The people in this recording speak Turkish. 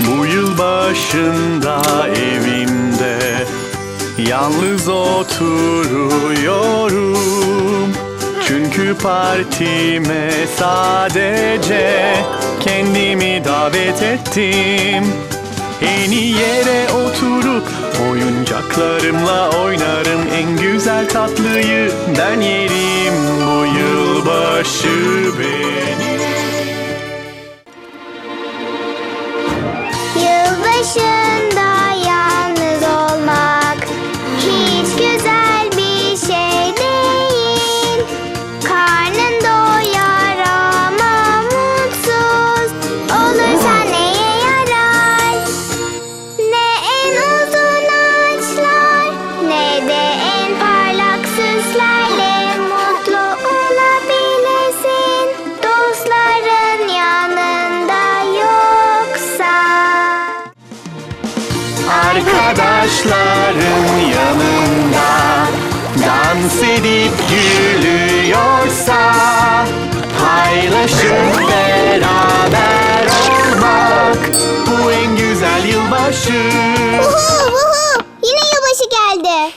Bu yıl başında evimde Yalnız oturuyorum. Çünkü partime sadece kendimi davet ettim. En iyi yere oyuncaklarımla oynarım En güzel tatlıyı. Ben yerim bu yılbaşı benim arkadaşların yanında Dans edip gülüyorsa Paylaşın beraber olmak Bu en güzel yılbaşı Uhu, uhu. Yine yılbaşı geldi.